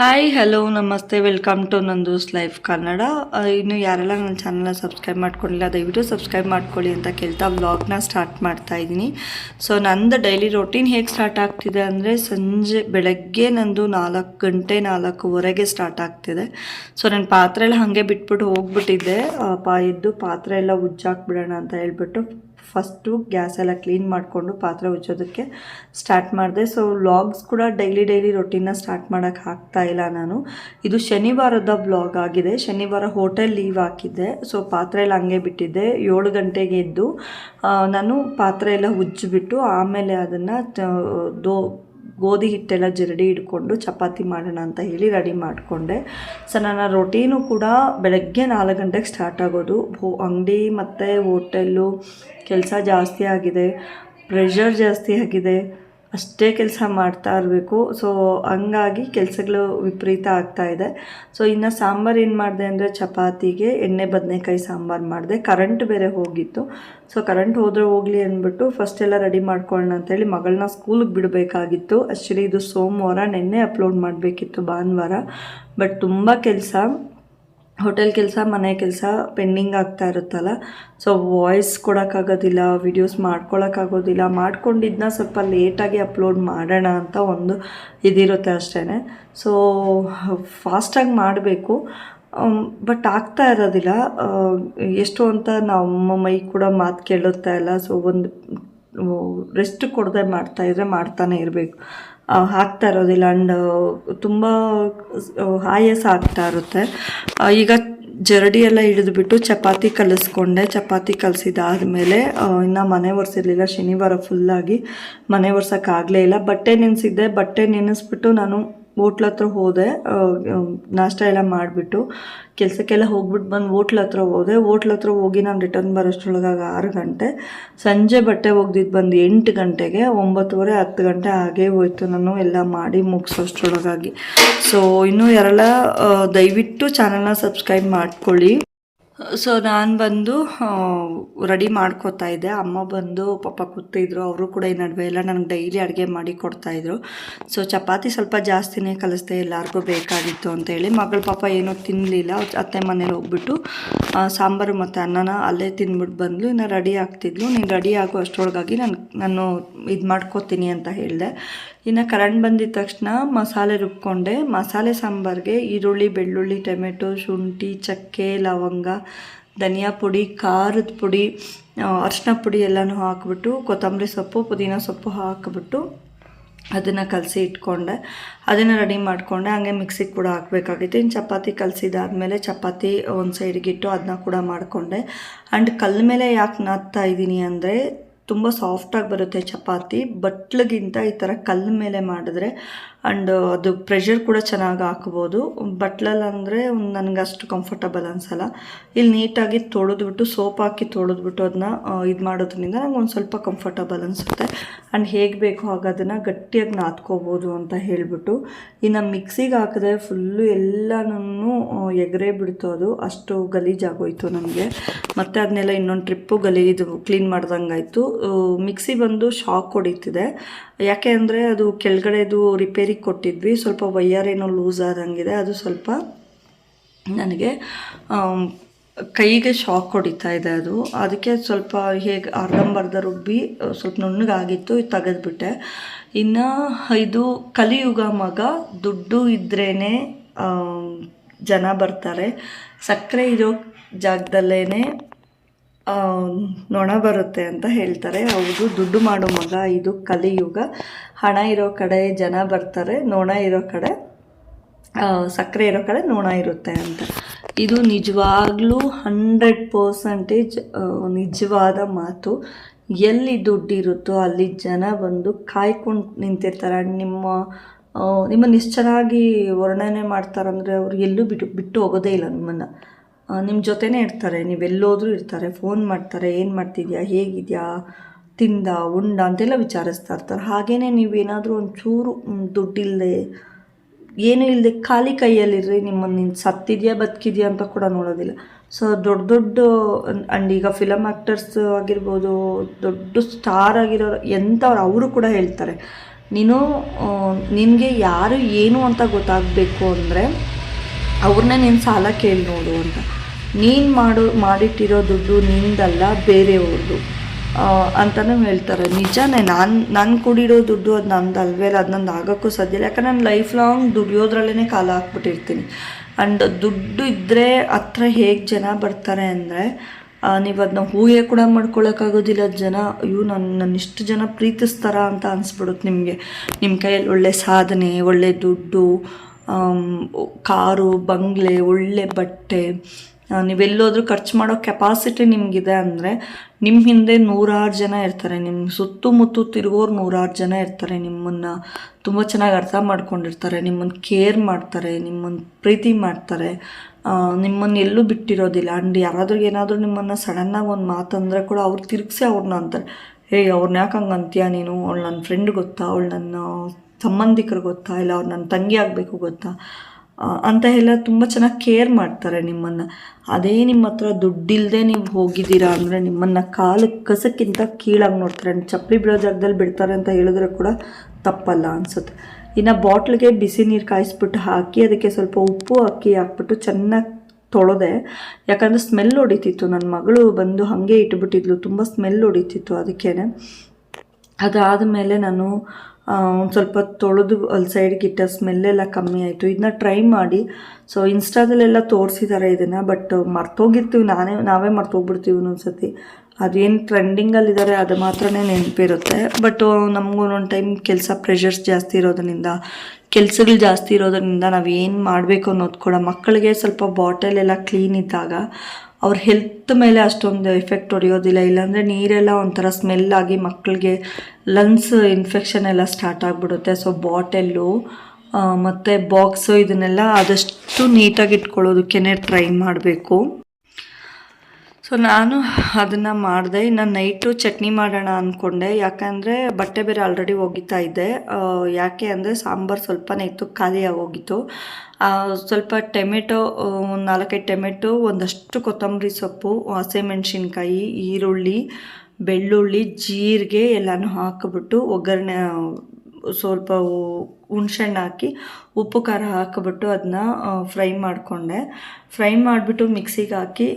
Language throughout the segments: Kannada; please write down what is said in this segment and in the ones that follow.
ಹಾಯ್ ಹಲೋ ನಮಸ್ತೆ welcome to Nandu's life Kannada ಇನ್ನು ಯಾರೆಲ್ಲ ನನ್ನ ಚಾನಲ್ನ ಸಬ್ಸ್ಕ್ರೈಬ್ ಮಾಡ್ಕೊಂಡಿಲ್ಲ, ದಯವಿಟ್ಟು ಸಬ್ಸ್ಕ್ರೈಬ್ ಮಾಡ್ಕೊಳ್ಳಿ ಅಂತ ಕೇಳ್ತಾ ವ್ಲಾಗ್ನ ಸ್ಟಾರ್ಟ್ ಮಾಡ್ತಾ ಇದ್ದೀನಿ. ಸೊ ನಂದು ಡೈಲಿ ರೊಟೀನ್ ಹೇಗೆ ಸ್ಟಾರ್ಟ್ ಆಗ್ತಿದೆ ಅಂದರೆ ಸಂಜೆ ಬೆಳಗ್ಗೆ ನಂದು ನಾಲ್ಕು ಗಂಟೆ ನಾಲ್ಕೂವರೆಗೆ ಸ್ಟಾರ್ಟ್ ಆಗ್ತಿದೆ. ಸೊ ನಾನು ಪಾತ್ರೆ ಎಲ್ಲ ಹಾಗೆ ಬಿಟ್ಬಿಟ್ಟು ಹೋಗ್ಬಿಟ್ಟಿದ್ದೆ. ಪಾ ಇದ್ದು ಪಾತ್ರೆ ಎಲ್ಲ ಉಜ್ಜಾಕ್ಬಿಡೋಣ ಅಂತ ಹೇಳ್ಬಿಟ್ಟು ಫಸ್ಟು ಗ್ಯಾಸ್ ಎಲ್ಲ ಕ್ಲೀನ್ ಮಾಡಿಕೊಂಡು ಪಾತ್ರೆ ಉಜ್ಜೋದಕ್ಕೆ ಸ್ಟಾರ್ಟ್ ಮಾಡಿದೆ. ಸೊ ವ್ಲಾಗ್ಸ್ ಕೂಡ ಡೈಲಿ ಡೈಲಿ ರೊಟೀನ್ನ ಸ್ಟಾರ್ಟ್ ಮಾಡೋಕ್ಕೆ ಆಗ್ತಾ ಇಲ್ಲ ನಾನು. ಇದು ಶನಿವಾರದ ಬ್ಲಾಗ್ ಆಗಿದೆ. ಶನಿವಾರ ಹೋಟೆಲ್ ಲೀವ್ ಹಾಕಿದ್ದೆ. ಸೊ ಪಾತ್ರೆ ಎಲ್ಲ ಹಂಗೆ ಬಿಟ್ಟಿದ್ದೆ. ಏಳು ಗಂಟೆಗೆ ಎದ್ದು ನಾನು ಪಾತ್ರೆ ಎಲ್ಲ ಉಜ್ಜಿಬಿಟ್ಟು ಆಮೇಲೆ ಅದನ್ನು ದೋ, ಗೋಧಿ ಹಿಟ್ಟೆಲ್ಲ ಜರಡಿ ಹಿಡ್ಕೊಂಡು ಚಪಾತಿ ಮಾಡೋಣ ಅಂತ ಹೇಳಿ ರೆಡಿ ಮಾಡಿಕೊಂಡೆ. ಸೊ ನನ್ನ ರೊಟೀನು ಕೂಡ ಬೆಳಗ್ಗೆ ನಾಲ್ಕು ಗಂಟೆಗೆ ಸ್ಟಾರ್ಟ್ ಆಗೋದು. ಹೋ ಅಂಗಡಿ ಮತ್ತು ಹೋಟೆಲ್ಲು ಕೆಲಸ ಜಾಸ್ತಿ ಆಗಿದೆ. ಪ್ರೆಷರ್ ಜಾಸ್ತಿ ಆಗಿದೆ. ಅಷ್ಟೇ ಕೆಲಸ ಮಾಡ್ತಾ ಇರಬೇಕು. ಸೊ ಹಂಗಾಗಿ ಕೆಲಸಗಳು ವಿಪರೀತ ಆಗ್ತಾ ಇದೆ. ಸೊ ಇನ್ನು ಸಾಂಬಾರು ಏನು ಮಾಡಿದೆ ಅಂದರೆ ಚಪಾತಿಗೆ ಎಣ್ಣೆ, ಬದನೆಕಾಯಿ ಸಾಂಬಾರು ಮಾಡಿದೆ. ಕರೆಂಟ್ ಬೇರೆ ಹೋಗಿತ್ತು. ಸೊ ಕರೆಂಟ್ ಹೋದರೆ ಹೋಗಲಿ ಅಂದ್ಬಿಟ್ಟು ಫಸ್ಟ್ ಎಲ್ಲ ರೆಡಿ ಮಾಡ್ಕೊಳ್ಳೋಣ ಅಂತೇಳಿ ಮಗಳನ್ನ ಸ್ಕೂಲಿಗೆ ಬಿಡಬೇಕಾಗಿತ್ತು. ಆ್ಯಕ್ಚುಲಿ ಇದು ಸೋಮವಾರ, ನೆನ್ನೆ ಅಪ್ಲೋಡ್ ಮಾಡಬೇಕಿತ್ತು ಭಾನುವಾರ. ಬಟ್ ತುಂಬ ಕೆಲಸ. ಹೋಟೆಲ್ ಕೆಲಸ, ಮನೆ ಕೆಲಸ ಪೆಂಡಿಂಗ್ ಆಗ್ತಾ ಇರುತ್ತಲ್ಲ. ಸೊ ವಾಯ್ಸ್ ಕೊಡೋಕ್ಕಾಗೋದಿಲ್ಲ ವಿಡಿಯೋಸ್ ಮಾಡ್ಕೊಳಕ್ಕಾಗೋದಿಲ್ಲ ಮಾಡ್ಕೊಂಡಿದ್ದನ್ನ ಸ್ವಲ್ಪ ಲೇಟಾಗಿ ಅಪ್ಲೋಡ್ ಮಾಡೋಣ ಅಂತ ಒಂದು ಇದಿರುತ್ತೆ ಅಷ್ಟೇ ಸೊ ಫಾಸ್ಟಾಗಿ ಮಾಡಬೇಕು. ಬಟ್ ಆಗ್ತಾ ಇರೋದಿಲ್ಲ. ಎಷ್ಟು ಅಂತ ನಮ್ಮ ಮೈ ಕೂಡ ಮಾತು ಕೇಳುತ್ತಾ ಇಲ್ಲ ಸೊ ಒಂದು, ರೆಸ್ಟ್ ಕೊಡದೆ ಮಾಡ್ತಾ ಇದ್ರೆ ಮಾಡ್ತಾನೆ ಇರಬೇಕು. ಆಗ್ತಾ ಇರೋದಿಲ್ಲ ಆ್ಯಂಡ್ ತುಂಬ ಆಯಾಸ ಆಗ್ತಾ ಇರುತ್ತೆ. ಈಗ ಜರಡಿ ಎಲ್ಲ ಹಿಡಿದುಬಿಟ್ಟು ಚಪಾತಿ ಕಲಿಸ್ಕೊಂಡೆ. ಚಪಾತಿ ಕಲಸಿದಾದ್ಮೇಲೆ ಇನ್ನು ಮನೆ ಒರೆಸಿರ್ಲಿಲ್ಲ. ಶನಿವಾರ ಫುಲ್ಲಾಗಿ ಮನೆ ಒರ್ಸೋಕ್ಕಾಗಲೇ ಇಲ್ಲ. ಬಟ್ಟೆ ನೆನೆಸಿದ್ದೆ. ಬಟ್ಟೆ ನೆನೆಸ್ಬಿಟ್ಟು ನಾನು ಹೋಟ್ಲ್ ಹತ್ರ ಹೋದೆ ನಾಷ್ಟ ಎಲ್ಲ ಮಾಡಿಬಿಟ್ಟು ಕೆಲಸಕ್ಕೆಲ್ಲ ಹೋಗ್ಬಿಟ್ಟು ಬಂದು ಹೋಟ್ಲ್ ಹತ್ರ ಹೋದೆ. ಹೋಟ್ಲ್ ಹತ್ರ ಹೋಗಿ ನಾನು ರಿಟರ್ನ್ ಬರೋಷ್ಟ್ರೊಳಗಾಗಿ ಆರು ಗಂಟೆ. ಸಂಜೆ ಬಟ್ಟೆ ಒಗ್ದಿದ್ದು ಬಂದು ಎಂಟು ಗಂಟೆಗೆ, ಒಂಬತ್ತುವರೆ ಹತ್ತು ಗಂಟೆ ಹಾಗೇ ಹೋಯ್ತು ನಾನು ಎಲ್ಲ ಮಾಡಿ ಮುಗಿಸೋಷ್ಟ್ರೊಳಗಾಗಿ. ಸೊ ಇನ್ನೂ ಯಾರೆಲ್ಲ ದಯವಿಟ್ಟು ಚಾನಲ್ನ ಸಬ್ಸ್ಕ್ರೈಬ್ ಮಾಡ್ಕೊಳ್ಳಿ. ಸೊ ನಾನು ಬಂದು ರೆಡಿ ಮಾಡ್ಕೋತಾ ಇದ್ದೆ. ಅಮ್ಮ ಬಂದು, ಪಾಪ ಕೂತಿದ್ರು. ಅವರು ಕೂಡ ಈ ನಡುವೆ ಎಲ್ಲ ನನಗೆ ಡೈಲಿ ಅಡುಗೆ ಮಾಡಿ ಕೊಡ್ತಾಯಿದ್ರು ಸೊ ಚಪಾತಿ ಸ್ವಲ್ಪ ಜಾಸ್ತಿನೇ ಕಲಿಸ್ದೆ. ಎಲ್ಲರಿಗೂ ಬೇಕಾಗಿತ್ತು ಅಂತೇಳಿ ಮಗಳು ಪಾಪ ಏನೂ ತಿನ್ನಲಿಲ್ಲ ಅತ್ತೆ ಮನೇಲಿ ಹೋಗ್ಬಿಟ್ಟು ಸಾಂಬಾರು ಮತ್ತು ಅನ್ನನ ಅಲ್ಲೇ ತಿಂದ್ಬಿಟ್ಟು ಬಂದ್ಲು. ಇನ್ನು ರೆಡಿ ಆಗ್ತಿದ್ಲು. ನೀನು ರೆಡಿ ಆಗೋ ಅಷ್ಟರೊಳಗಾಗಿ ನಾನು ನಾನು ಇದು ಮಾಡ್ಕೋತೀನಿ ಅಂತ ಹೇಳಿದೆ. ಇನ್ನು ಕರೆಂಟ್ ಬಂದಿದ ತಕ್ಷಣ ಮಸಾಲೆ ರುಬ್ಕೊಂಡೆ. ಮಸಾಲೆ ಸಾಂಬಾರಿಗೆ ಈರುಳ್ಳಿ, ಬೆಳ್ಳುಳ್ಳಿ, ಟೊಮೆಟೊ, ಶುಂಠಿ, ಚಕ್ಕೆ, ಲವಂಗ, ಧನಿಯಾ ಪುಡಿ, ಖಾರದ ಪುಡಿ ಅರಿಶಿನ ಪುಡಿ ಎಲ್ಲನೂ ಹಾಕ್ಬಿಟ್ಟು, ಕೊತ್ತಂಬರಿ ಸೊಪ್ಪು, ಪುದೀನ ಸೊಪ್ಪು ಹಾಕ್ಬಿಟ್ಟು ಅದನ್ನು ಕಲಸಿ ಇಟ್ಕೊಂಡೆ. ಅದನ್ನು ರೆಡಿ ಮಾಡಿಕೊಂಡೆ. ಹಂಗೆ ಮಿಕ್ಸಿಗೆ ಕೂಡ ಹಾಕಬೇಕಾಗಿತ್ತು. ಇನ್ನು ಚಪಾತಿ ಕಲಸಿದಾದ್ಮೇಲೆ ಚಪಾತಿ ಒಂದು ಸೈಡ್ಗಿಟ್ಟು ಅದನ್ನ ಕೂಡ ಮಾಡಿಕೊಂಡೆ. ಆ್ಯಂಡ್ ಕಲ್ಲ ಮೇಲೆ ಯಾಕೆ ನಾದ್ತಾ ಇದ್ದೀನಿ ಅಂದರೆ ತುಂಬ ಸಾಫ್ಟಾಗಿ ಬರುತ್ತೆ ಚಪಾತಿ. ಬಟ್ಲಿಗಿಂತ ಈ ಥರ ಕಲ್ಲು ಮೇಲೆ ಮಾಡಿದ್ರೆ ಆ್ಯಂಡ್ ಅದು ಪ್ರೆಷರ್ ಕೂಡ ಚೆನ್ನಾಗಿ ಹಾಕ್ಬೋದು. ಬಟ್ಲಲ್ಲಿ ಅಂದರೆ ನನಗೆ ಅಷ್ಟು ಕಂಫರ್ಟಬಲ್ ಅನಿಸಲ್ಲ. ಇಲ್ಲಿ ನೀಟಾಗಿ ತೊಳೆದ್ಬಿಟ್ಟು, ಸೋಪ್ ಹಾಕಿ ತೊಳೆದ್ಬಿಟ್ಟು ಅದನ್ನ ಇದು ಮಾಡೋದ್ರಿಂದ ನಂಗೆ ಒಂದು ಸ್ವಲ್ಪ ಕಂಫರ್ಟಬಲ್ ಅನಿಸುತ್ತೆ. ಆ್ಯಂಡ್ ಹೇಗೆ ಬೇಕೋ ಹಾಗೆ ಅದನ್ನು ಗಟ್ಟಿಯಾಗಿ ನಾದ್ಕೋಬೋದು ಅಂತ ಹೇಳಿಬಿಟ್ಟು. ಇನ್ನು ಮಿಕ್ಸಿಗೆ ಹಾಕಿದ್ರೆ ಫುಲ್ಲು ಎಲ್ಲನೂ ಎಗರೇ ಬಿಡ್ತು ಅದು. ಅಷ್ಟು ಗಲೀಜಾಗೋಯ್ತು ನನಗೆ ಮತ್ತು ಅದನ್ನೆಲ್ಲ ಇನ್ನೊಂದು ಟ್ರಿಪ್ಪು ಗಲೀಜು ಕ್ಲೀನ್ ಮಾಡ್ದಂಗಾಯಿತು. ಮಿಕ್ಸಿ ಬಂದು ಶಾಕ್ ಹೊಡಿತಿದೆ. ಯಾಕೆ ಅಂದರೆ ಅದು ಕೆಳಗಡೆದು ರಿಪೇರಿಗೆ ಕೊಟ್ಟಿದ್ವಿ. ಸ್ವಲ್ಪ ವೈಯರ್ ಏನೋ ಲೂಸ್ ಆದಂಗಿದೆ. ಅದು ಸ್ವಲ್ಪ ನನಗೆ ಕೈಗೆ ಶಾಕ್ ಹೊಡಿತಾ ಇದೆ ಅದು. ಅದಕ್ಕೆ ಸ್ವಲ್ಪ ಹೇಗೆ ಅರ್ಧಂಬರ್ಧ ರುಬ್ಬಿ ಸ್ವಲ್ಪ ನುಣ್ಣಗಾಗಿತ್ತು ಇದು ತೆಗೆದ್ಬಿಟ್ಟೆ. ಇನ್ನು ಇದು ಕಲಿಯುಗ ಮಗ ದುಡ್ಡು ಇದ್ರೇ ಜನ ಬರ್ತಾರೆ. ಸಕ್ಕರೆ ಇರೋ ಜಾಗದಲ್ಲೇ ನೊಣ ಬರುತ್ತೆ ಅಂತ ಹೇಳ್ತಾರೆ. ಹೌದು ದುಡ್ಡು ಮಾಡೋ ಮಗ ಇದು ಕಲಿಯುಗ. ಹಣ ಇರೋ ಕಡೆ ಜನ ಬರ್ತಾರೆ, ನೊಣ ಇರೋ ಕಡೆ ಸಕ್ಕರೆ ಇರೋ ಕಡೆ ನೋಣ ಇರುತ್ತೆ ಅಂತ. ಇದು ನಿಜವಾಗ್ಲೂ ಹಂಡ್ರೆಡ್ ಪರ್ಸೆಂಟೇಜ್ ನಿಜವಾದ ಮಾತು. ಎಲ್ಲಿ ದುಡ್ಡಿರುತ್ತೋ ಅಲ್ಲಿ ಜನ ಬಂದು ಕಾಯ್ಕೊಂಡು ನಿಂತಿರ್ತಾರೆ. ನಿಮ್ಮ ನಿಮ್ಮ ಇಷ್ಟು ಚೆನ್ನಾಗಿ ವರ್ಣನೆ ಮಾಡ್ತಾರಂದರೆ ಅವ್ರು ಎಲ್ಲೂ ಬಿಟ್ಟು ಬಿಟ್ಟು ಹೋಗೋದೇ ಇಲ್ಲ ನಿಮ್ಮನ್ನು. ನಿಮ್ಮ ಜೊತೆನೇ ಇರ್ತಾರೆ, ನೀವು ಎಲ್ಲೋದ್ರೂ ಇರ್ತಾರೆ ಫೋನ್ ಮಾಡ್ತಾರೆ, ಏನು ಮಾಡ್ತಿದ್ಯಾ, ಹೇಗಿದೆಯಾ, ತಿಂದ, ಉಂಡ ಅಂತೆಲ್ಲ ವಿಚಾರಿಸ್ತಾ ಇರ್ತಾರೆ. ಹಾಗೆಯೇ ನೀವೇನಾದರೂ ಒಂಚೂರು ದುಡ್ಡಿಲ್ಲದೆ ಏನೂ ಇಲ್ಲದೆ ಖಾಲಿ ಕೈಯಲ್ಲಿರ್ರಿ ನಿಮ್ಮನ್ನು ನೀನು ಸತ್ತಿದೆಯಾ, ಬದುಕಿದೆಯಾ ಅಂತ ಕೂಡ ನೋಡೋದಿಲ್ಲ. ಸೊ ದೊಡ್ಡ ದೊಡ್ಡ ಆ್ಯಂಡ್ ಈಗ ಫಿಲಮ್ ಆ್ಯಕ್ಟರ್ಸ್ ಆಗಿರ್ಬೋದು, ದೊಡ್ಡ ಸ್ಟಾರ್ ಆಗಿರೋರು, ಎಂಥವ್ರು ಅವರು ಕೂಡ ಹೇಳ್ತಾರೆ, ನೀನು ನಿನಗೆ ಯಾರು ಏನು ಅಂತ ಗೊತ್ತಾಗಬೇಕು ಅಂದರೆ ಅವ್ರನ್ನೇ ನೀನು ಸಾಲ ಕೇಳಿ ನೋಡು ಅಂತ. ನೀನು ಮಾಡೋ, ಮಾಡಿಟ್ಟಿರೋ ದುಡ್ಡು ನಿಂದಲ್ಲ, ಬೇರೆಯವ್ರದ್ದು. ಅಂತಲೂ ಹೇಳ್ತಾರೆ. ನಿಜನೇ, ನಾನು ನಾನು ಕುಡಿರೋ ದುಡ್ಡು ಅದು ನಂದು ಅಲ್ವೇ ಅದು ನಂದು ಆಗೋಕ್ಕೂ ಸಾಧ್ಯ ಇಲ್ಲ. ಯಾಕಂದ್ರೆ ನಾನು ಲೈಫ್ ಲಾಂಗ್ ದುಡಿಯೋದ್ರಲ್ಲೇ ಕಾಲ ಹಾಕ್ಬಿಟ್ಟಿರ್ತೀನಿ. ಆ್ಯಂಡ್ ದುಡ್ಡು ಇದ್ದರೆ ಹತ್ರ ಹೇಗೆ ಜನ ಬರ್ತಾರೆ ಅಂದರೆ ನೀವು ಅದನ್ನ ಊಹೆ ಕೂಡ ಮಾಡ್ಕೊಳ್ಳೋಕ್ಕಾಗೋದಿಲ್ಲ ಜನ. ಅಯ್ಯೋ ನನ್ನ ನನ್ನ ಇಷ್ಟು ಜನ ಪ್ರೀತಿಸ್ತಾರ ಅಂತ ಅನಿಸ್ಬಿಡುತ್ತೆ ನಿಮಗೆ. ನಿಮ್ಮ ಕೈಯಲ್ಲಿ ಒಳ್ಳೆ ಸಾಧನೆ, ಒಳ್ಳೆ ದುಡ್ಡು ಕಾರು, ಬಂಗ್ಲೆ, ಒಳ್ಳೆ ಬಟ್ಟೆ ನೀವೆಲ್ಲೋದ್ರೂ ಖರ್ಚು ಮಾಡೋ ಕೆಪಾಸಿಟಿ ನಿಮಗಿದೆ ಅಂದರೆ ನಿಮ್ಮ ಹಿಂದೆ ನೂರಾರು ಜನ ಇರ್ತಾರೆ. ನಿಮ್ಮ ಸುತ್ತಮುತ್ತ ತಿರುಗೋರು ನೂರಾರು ಜನ ಇರ್ತಾರೆ. ನಿಮ್ಮನ್ನು ತುಂಬ ಚೆನ್ನಾಗಿ ಅರ್ಥ ಮಾಡ್ಕೊಂಡಿರ್ತಾರೆ. ನಿಮ್ಮನ್ನು ಕೇರ್ ಮಾಡ್ತಾರೆ. ನಿಮ್ಮನ್ನು ಪ್ರೀತಿ ಮಾಡ್ತಾರೆ. ನಿಮ್ಮನ್ನು ಎಲ್ಲೂ ಬಿಟ್ಟಿರೋದಿಲ್ಲ. ಆ್ಯಂಡ್ ಯಾರಾದ್ರೂ ಏನಾದರೂ ನಿಮ್ಮನ್ನು ಸಡನ್ನಾಗಿ ಒಂದು ಮಾತಂದರೆ ಕೂಡ ಅವ್ರು ತಿರುಗಿಸಿ ಅವ್ರನ್ನ ಅಂತಾರೆ. ಏಯ್ ಅವ್ರನ್ನ ಯಾಕೆ ಹಂಗೆ ಅಂತೀಯ ನೀನು? ಅವಳು ನನ್ನ ಫ್ರೆಂಡ್ ಗೊತ್ತಾ? ಅವಳು ನನ್ನ ಸಂಬಂಧಿಕರು ಗೊತ್ತಾ? ಇಲ್ಲ ಅವ್ರು ನನ್ನ ತಂಗಿ ಆಗಬೇಕು ಗೊತ್ತಾ? ಅಂತ ಎಲ್ಲ ತುಂಬ ಚೆನ್ನಾಗಿ ಕೇರ್ ಮಾಡ್ತಾರೆ ನಿಮ್ಮನ್ನು. ಅದೇ ನಿಮ್ಮ ಹತ್ರ ದುಡ್ಡಿಲ್ಲದೆ ನೀವು ಹೋಗಿದ್ದೀರಾ ಅಂದರೆ ನಿಮ್ಮನ್ನು ಕಾಲು ಕಸಕ್ಕಿಂತ ಕೀಳಾಗಿ ನೋಡ್ತಾರೆ. ಚಪ್ಪಲಿ ಬಿಡೋ ಜಾಗದಲ್ಲಿ ಬಿಡ್ತಾರೆ ಅಂತ ಹೇಳಿದ್ರೆ ಕೂಡ ತಪ್ಪಲ್ಲ ಅನಿಸುತ್ತೆ. ಇನ್ನು ಬಾಟ್ಲಿಗೆ ಬಿಸಿ ನೀರು ಕಾಯಿಸ್ಬಿಟ್ಟು ಹಾಕಿ, ಅದಕ್ಕೆ ಸ್ವಲ್ಪ ಉಪ್ಪು ಅಕ್ಕಿ ಹಾಕ್ಬಿಟ್ಟು ಚೆನ್ನಾಗಿ ತೊಳೆದೆ. ಯಾಕಂದರೆ ಸ್ಮೆಲ್ ಹೊಡಿತಿತ್ತು. ನನ್ನ ಮಗಳು ಬಂದು ಹಾಗೆ ಇಟ್ಬಿಟ್ಟಿದ್ಲು. ತುಂಬ ಸ್ಮೆಲ್ ಹೊಡಿತಿತ್ತು ಅದಕ್ಕೇ ಅದಾದ ಮೇಲೆ ನಾನು ಒಂದು ಸ್ವಲ್ಪ ತೊಳೆದು ಅಲ್ಲಿ ಸೈಡ್ಗಿಟ್ಟ ಸ್ಮೆಲ್ಲೆಲ್ಲ ಕಮ್ಮಿ ಆಯಿತು. ಇದನ್ನ ಟ್ರೈ ಮಾಡಿ. ಸೊ ಇನ್ಸ್ಟಾದಲ್ಲೆಲ್ಲ ತೋರಿಸಿದ್ದಾರೆ ಇದನ್ನು ಬಟ್ ಮರ್ತೋಗಿರ್ತೀವಿ, ನಾನೇ, ನಾವೇ ಮರ್ತೋಗ್ಬಿಡ್ತೀವಿ ಒಂದೊಂದ್ಸತಿ. ಅದೇನು ಟ್ರೆಂಡಿಂಗಲ್ಲಿದ್ದಾರೆ ಅದು ಮಾತ್ರನೇ ನೆನಪಿರುತ್ತೆ. ಬಟ್ ನಮಗೂ ಒಂದೊಂದು ಟೈಮ್ ಕೆಲಸ ಪ್ರೆಷರ್ಸ್ ಜಾಸ್ತಿ ಇರೋದ್ರಿಂದ, ಕೆಲಸಗಳು ಜಾಸ್ತಿ ಇರೋದ್ರಿಂದ ನಾವು ಏನು ಮಾಡಬೇಕು ಅನ್ನೋದು ಕೂಡ, ಮಕ್ಕಳಿಗೆ ಸ್ವಲ್ಪ ಬಾಟಲ್ ಎಲ್ಲ ಕ್ಲೀನ್ ಇದ್ದಾಗ, ಅವ್ರ ಹೆಲ್ತ್ ಮೇಲೆ ಅಷ್ಟೊಂದು ಎಫೆಕ್ಟ್ ಹೊಡೆಯೋದಿಲ್ಲ. ಇಲ್ಲಾಂದರೆ ನೀರೆಲ್ಲ ಒಂಥರ ಸ್ಮೆಲ್ ಆಗಿ ಮಕ್ಕಳಿಗೆ ಲಂಗ್ಸ್ ಇನ್ಫೆಕ್ಷನ್ ಎಲ್ಲ ಸ್ಟಾರ್ಟ್ ಆಗಿಬಿಡುತ್ತೆ. ಸೊ ಬಾಟೆಲ್ಲು ಮತ್ತು ಬಾಕ್ಸು ಇದನ್ನೆಲ್ಲ ಆದಷ್ಟು ನೀಟಾಗಿ ಇಟ್ಕೊಳ್ಳೋದಕ್ಕೆ ಟ್ರೈ ಮಾಡಬೇಕು. ಸೊ ನಾನು ಅದನ್ನು ಮಾಡಿದೆ. ಇನ್ನು ನೈಟು ಚಟ್ನಿ ಮಾಡೋಣ ಅಂದ್ಕೊಂಡೆ ಯಾಕಂದರೆ ಬಟ್ಟೆ ಬೇರೆ ಆಲ್ರೆಡಿ ಒಗಿತಾ ಇದ್ದೆ ಯಾಕೆ ಅಂದರೆ ಸಾಂಬಾರು ಸ್ವಲ್ಪನೇ ಇತ್ತು ಖಾಲಿಯಾಗಿ ಹೋಗಿತ್ತು ಸ್ವಲ್ಪ ಟೊಮೆಟೊ ಒಂದು ನಾಲ್ಕೈದು ಟೊಮೆಟೊ, ಒಂದಷ್ಟು ಕೊತ್ತಂಬರಿ ಸೊಪ್ಪು, ಹಸಿಮೆಣ್ಸಿನ್ಕಾಯಿ, ಈರುಳ್ಳಿ, ಬೆಳ್ಳುಳ್ಳಿ, ಜೀರಿಗೆ ಎಲ್ಲನೂ ಹಾಕಿಬಿಟ್ಟು ಒಗ್ಗರಣೆ ಸ್ವಲ್ಪ ಹುಣ್ಸೆಹಣ್ಣು ಹಾಕಿ ಉಪ್ಪು ಖಾರ ಹಾಕಿಬಿಟ್ಟು ಅದನ್ನ ಫ್ರೈ ಮಾಡಿಕೊಂಡೆ. ಫ್ರೈ ಮಾಡಿಬಿಟ್ಟು ಮಿಕ್ಸಿಗೆ ಹಾಕಿ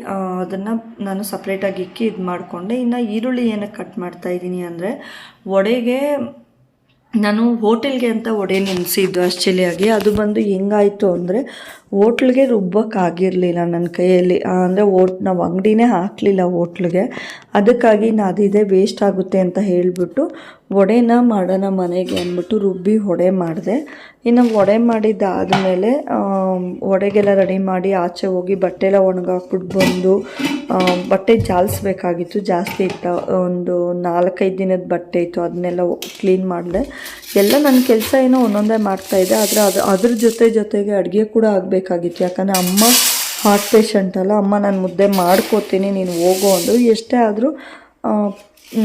ಅದನ್ನು ನಾನು ಸಪ್ರೇಟಾಗಿ ಇಕ್ಕಿ ಇದು ಮಾಡಿಕೊಂಡೆ. ಇನ್ನು ಈರುಳ್ಳಿ ಏನಕ್ಕೆ ಕಟ್ ಮಾಡ್ತಾ ಇದ್ದೀನಿ ಅಂದರೆ, ವಡೆಗೆ ನಾನು ಹೋಟೆಲ್ಗೆ ಅಂತ ವಡೆ ನೆನೆಸಿದ್ದು ಆ್ಯಕ್ಚುಲಿಯಾಗಿ ಅದು ಬಂದು ಹೆಂಗಾಯಿತು ಅಂದರೆ, ಹೋಟ್ಲಿಗೆ ರುಬ್ಬಕ್ಕಾಗಿರಲಿಲ್ಲ ನನ್ನ ಕೈಯಲ್ಲಿ. ಅಂದರೆ ಓಟ್ ನಾವು ಅಂಗಡಿನೇ ಹಾಕಲಿಲ್ಲ ಹೋಟ್ಲಿಗೆ. ಅದಕ್ಕಾಗಿ ನಾನು ಅದಿದೆ, ವೇಸ್ಟ್ ಆಗುತ್ತೆ ಅಂತ ಹೇಳಿಬಿಟ್ಟು ವಡೆನ ಮಾಡೋಣ ಮನೆಗೆ ಅಂದ್ಬಿಟ್ಟು ರುಬ್ಬಿ ವಡೆ ಮಾಡಿದೆ. ಇನ್ನು ವಡೆ ಮಾಡಿದ್ದಾದಮೇಲೆ ವಡೆಗೆಲ್ಲ ರೆಡಿ ಮಾಡಿ ಆಚೆ ಹೋಗಿ ಬಟ್ಟೆ ಎಲ್ಲ ಒಣಗಾಕ್ಬಿಟ್ಟು ಬಂದು ಬಟ್ಟೆ ಜಾಲಿಸ್ಬೇಕಾಗಿತ್ತು. ಜಾಸ್ತಿ ಇತ್ತು, ಒಂದು ನಾಲ್ಕೈದು ದಿನದ ಬಟ್ಟೆ ಇತ್ತು. ಅದನ್ನೆಲ್ಲ ಕ್ಲೀನ್ ಮಾಡಿದೆ. ಎಲ್ಲ ನನ್ನ ಕೆಲಸ ಏನೋ ಒಂದೊಂದೇ ಮಾಡ್ತಾಯಿದ್ದೆ ಆದರೆ ಅದು, ಅದ್ರ ಜೊತೆ ಜೊತೆಗೆ ಅಡುಗೆ ಕೂಡ ಆಗಬೇಕಾಗಿತ್ತು. ಯಾಕಂದರೆ ಅಮ್ಮ ಹಾರ್ಟ್ ಪೇಷಂಟ್ ಅಲ್ಲ. ಅಮ್ಮ, ನಾನು ಮುದ್ದೆ ಮಾಡ್ಕೋತೀನಿ, ನೀನು ಹೋಗೋ ಅಂದರು. ಎಷ್ಟೇ ಆದರೂ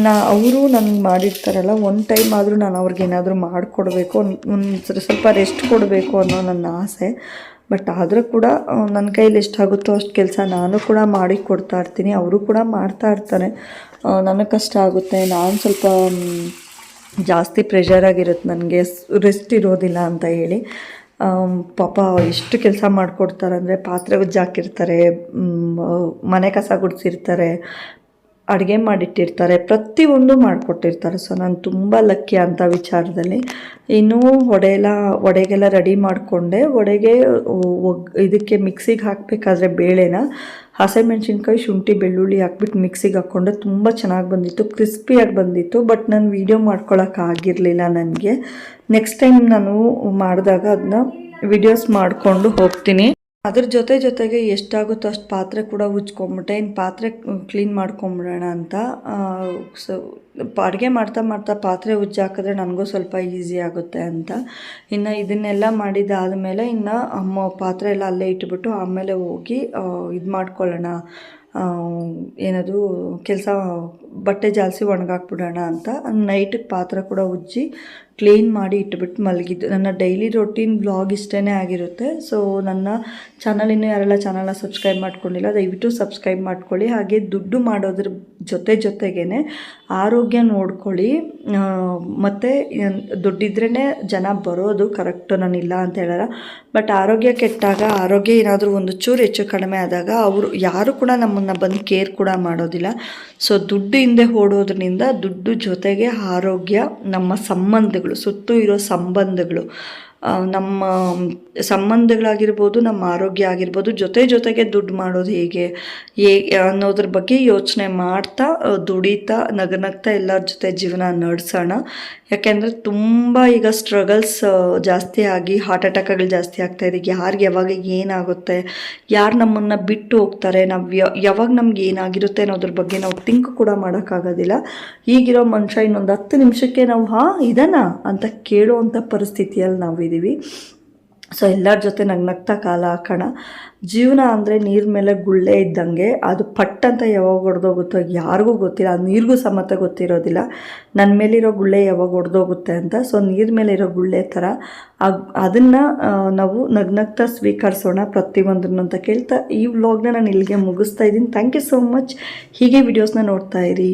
ನಾ, ಅವರು ನನಗೆ ಮಾಡಿರ್ತಾರಲ್ಲ, ಒಂದು ಟೈಮ್ ಆದರೂ ನಾನು ಅವ್ರಿಗೆ ಏನಾದರೂ ಮಾಡಿಕೊಡ್ಬೇಕು, ಒಂದು ಸ್ವಲ್ಪ ರೆಸ್ಟ್ ಕೊಡಬೇಕು ಅನ್ನೋ ನನ್ನ ಆಸೆ. ಬಟ್ ಆದರೂ ಕೂಡ ನನ್ನ ಕೈಲಿ ಎಷ್ಟಾಗುತ್ತೋ ಅಷ್ಟು ಕೆಲಸ ನಾನು ಕೂಡ ಮಾಡಿ ಕೊಡ್ತಾ ಇರ್ತೀನಿ, ಅವರು ಕೂಡ ಮಾಡ್ತಾ ಇರ್ತಾರೆ. ನನಗೆ ಕಷ್ಟ ಆಗುತ್ತೆ, ನಾನು ಸ್ವಲ್ಪ ಜಾಸ್ತಿ ಪ್ರೆಷರ್ ಆಗಿರುತ್ತೆ ನನಗೆ ರೆಸ್ಟ್ ಇರೋದಿಲ್ಲ ಅಂತ ಹೇಳಿ. ಪಾಪ ಎಷ್ಟು ಕೆಲಸ ಮಾಡಿಕೊಡ್ತಾರೆ ಅಂದರೆ ಪಾತ್ರೆ ಉಜ್ಜಾಕಿರ್ತಾರೆ ಮನೆ ಕಸ ಗುಡಿಸಿರ್ತಾರೆ ಅಡುಗೆ ಮಾಡಿಟ್ಟಿರ್ತಾರೆ. ಪ್ರತಿಯೊಂದು ಮಾಡಿಕೊಟ್ಟಿರ್ತಾರೆ ಸೊ ನಾನು ತುಂಬ ಲಕ್ಕಿ ಅಂತ ವಿಚಾರದಲ್ಲಿ. ಇನ್ನೂ ವಡೆ ಎಲ್ಲ ವಡೆಗೆಲ್ಲ ರೆಡಿ ಮಾಡಿಕೊಂಡೆ. ವಡೆಗೆ ಇದಕ್ಕೆ ಮಿಕ್ಸಿಗೆ ಹಾಕಬೇಕಾದ್ರೆ ಬೇಳೆನ ಹಸಿಮೆಣ್ಸಿನ್ಕಾಯಿ ಶುಂಠಿ, ಬೆಳ್ಳುಳ್ಳಿ ಹಾಕ್ಬಿಟ್ಟು ಮಿಕ್ಸಿಗೆ ಹಾಕ್ಕೊಂಡೆ. ತುಂಬ ಚೆನ್ನಾಗಿ ಬಂದಿತ್ತು. ಕ್ರಿಸ್ಪಿಯಾಗಿ ಬಂದಿತ್ತು. ಬಟ್ ನಾನು ವೀಡಿಯೋ ಆಗಿರಲಿಲ್ಲ ನನಗೆ. ನೆಕ್ಸ್ಟ್ ಟೈಮ್ ನಾನು ಮಾಡಿದಾಗ ಅದನ್ನ ವಿಡಿಯೋಸ್ ಮಾಡಿಕೊಂಡು ಹೋಗ್ತೀನಿ. ಅದ್ರ ಜೊತೆ ಜೊತೆಗೆ ಎಷ್ಟಾಗುತ್ತೋ ಅಷ್ಟು ಪಾತ್ರೆ ಕೂಡ ಉಜ್ಕೊಂಬಿಟ್ಟೆ. ಇನ್ನು ಪಾತ್ರೆ ಕ್ಲೀನ್ ಮಾಡ್ಕೊಂಬಿಡೋಣ ಅಂತ ಸೊ, ಅಡುಗೆ ಮಾಡ್ತಾ ಮಾಡ್ತಾ ಪಾತ್ರೆ ಉಜ್ಜಿ ಹಾಕಿದ್ರೆ ನನಗೂ ಸ್ವಲ್ಪ ಈಸಿ ಆಗುತ್ತೆ ಅಂತ. ಇನ್ನು ಇದನ್ನೆಲ್ಲ ಮಾಡಿದ್ದಾದಮೇಲೆ ಇನ್ನು ಅಮ್ಮ ಪಾತ್ರೆ ಎಲ್ಲ ಅಲ್ಲೇ ಇಟ್ಬಿಟ್ಟು ಆಮೇಲೆ ಹೋಗಿ ಇದು ಮಾಡ್ಕೊಳ್ಳೋಣ. ಏನದು, ಕೆಲಸ ಬಟ್ಟೆ ಜಾಲಿಸಿ ಒಣಗಾಕ್ಬಿಡೋಣ ಅಂತ. ನೈಟಿಗೆ ಪಾತ್ರೆ ಕೂಡ ಉಜ್ಜಿ ಕ್ಲೀನ್ ಮಾಡಿ ಇಟ್ಬಿಟ್ಟು ಮಲಗಿದ್ದು. ನನ್ನ ಡೈಲಿ ರೊಟೀನ್ ಬ್ಲಾಗ್ ಇಷ್ಟೇ ಆಗಿರುತ್ತೆ. ಸೊ ನನ್ನ ಚಾನಲ್ ಇನ್ನೂ ಯಾರೆಲ್ಲ ಚಾನಲ್ನ ಸಬ್ಸ್ಕ್ರೈಬ್ ಮಾಡ್ಕೊಂಡಿಲ್ಲ, ದಯವಿಟ್ಟು ಸಬ್ಸ್ಕ್ರೈಬ್ ಮಾಡ್ಕೊಳ್ಳಿ. ಹಾಗೆ ದುಡ್ಡು ಮಾಡೋದ್ರ ಜೊತೆ ಜೊತೆಗೇ ಆರೋಗ್ಯ ನೋಡ್ಕೊಳ್ಳಿ. ಮತ್ತು ದುಡ್ಡಿದ್ರೇ ಜನ ಬರೋದು ಕರೆಕ್ಟು ನಾನು ಇಲ್ಲ ಅಂತ ಹೇಳಲ್ಲ ಬಟ್ ಆರೋಗ್ಯ ಕೆಟ್ಟಾಗ, ಆರೋಗ್ಯ ಏನಾದರೂ ಒಂದು ಚೂರು ಹೆಚ್ಚು ಕಡಿಮೆ ಆದಾಗ ಅವರು ಯಾರು ಕೂಡ ನಮ್ಮನ್ನು ಬಂದು ಕೇರ್ ಕೂಡ ಮಾಡೋದಿಲ್ಲ. ಸೊ ದುಡ್ಡು ಹಿಂದೆ ಓಡೋದ್ರಿಂದ ದುಡ್ಡು ಜೊತೆಗೆ ಆರೋಗ್ಯ ನಮ್ಮ ಸಂಬಂಧಗಳು ಸುತ್ತೂ ಇರೋ ಸಂಬಂಧಗಳು. ನಮ್ಮ ಸಂಬಂಧಗಳಾಗಿರ್ಬೋದು, ನಮ್ಮ ಆರೋಗ್ಯ ಆಗಿರ್ಬೋದು, ಜೊತೆ ಜೊತೆಗೆ ದುಡ್ಡು ಮಾಡೋದು ಹೇಗೆ, ಹೇ, ಅನ್ನೋದ್ರ ಬಗ್ಗೆ ಯೋಚನೆ ಮಾಡ್ತಾ ದುಡಿತಾ, ನಗನಗ್ತಾ ಎಲ್ಲರ ಜೊತೆ ಜೀವನ ನಡೆಸೋಣ. ಯಾಕೆಂದರೆ ತುಂಬ ಈಗ ಸ್ಟ್ರಗಲ್ಸ್ ಜಾಸ್ತಿ ಆಗಿ ಹಾರ್ಟ್ ಅಟ್ಯಾಕ್ಗಳು ಜಾಸ್ತಿ ಆಗ್ತಾ ಇದೆ. ಯಾರಿಗೆ ಯಾವಾಗ ಏನಾಗುತ್ತೆ, ಯಾರು ನಮ್ಮನ್ನು ಬಿಟ್ಟು ಹೋಗ್ತಾರೆ, ನಾವು ಯಾವಾಗ ನಮ್ಗೆ ಏನಾಗಿರುತ್ತೆ ಅನ್ನೋದ್ರ ಬಗ್ಗೆ ನಾವು ಥಿಂಕ್ ಕೂಡ ಮಾಡೋಕ್ಕಾಗೋದಿಲ್ಲ. ಈಗಿರೋ ಮನುಷ್ಯ ಇನ್ನೊಂದು ಹತ್ತು ನಿಮಿಷಕ್ಕೆ ನಾವು, ಹಾಂ ಇದನ್ನ ಅಂತ ಕೇಳುವಂಥ ಪರಿಸ್ಥಿತಿಯಲ್ಲಿ ನಾವಿದ್ದೀವಿ ಸೊ ಎಲ್ಲರ ಜೊತೆ ನಗ್ನಗ್ತಾ ಕಾಲ ಹಾಕೋಣ ಜೀವನ ಅಂದರೆ ನೀರ್ ಮೇಲೆ ಗುಳ್ಳೆ ಇದ್ದಂಗೆ, ಅದು ಪಟ್ ಅಂತ ಯಾವಾಗ ಹೊಡೆದೋಗುತ್ತೋ ಯಾರಿಗೂ ಗೊತ್ತಿಲ್ಲ, ಅದು ನೀರಿಗೂ ಸಮೇತ ಗೊತ್ತಿರೋದಿಲ್ಲ. ನನ್ನ ಮೇಲಿರೋ ಗುಳ್ಳೆ ಯಾವಾಗ ಹೊಡೆದೋಗುತ್ತೆ ಅಂತ. ಸೊ ನೀರ್ ಮೇಲೆ ಇರೋ ಗುಳ್ಳೆ ಥರ ಅದನ್ನು ನಾವು ನಗ್ನಗ್ತಾ ಸ್ವೀಕರಿಸೋಣ ಪ್ರತಿಯೊಂದನ್ನು ಅಂತ ಕೇಳ್ತಾ ಈ ವ್ಲಾಗ್ನ ನಾನು ಇಲ್ಲಿಗೆ ಮುಗಿಸ್ತಾ ಇದ್ದೀನಿ. ಥ್ಯಾಂಕ್ ಯು ಸೋ ಮಚ್ ಹೀಗೆ ವಿಡಿಯೋಸ್ನ ನೋಡ್ತಾ ಇರಿ.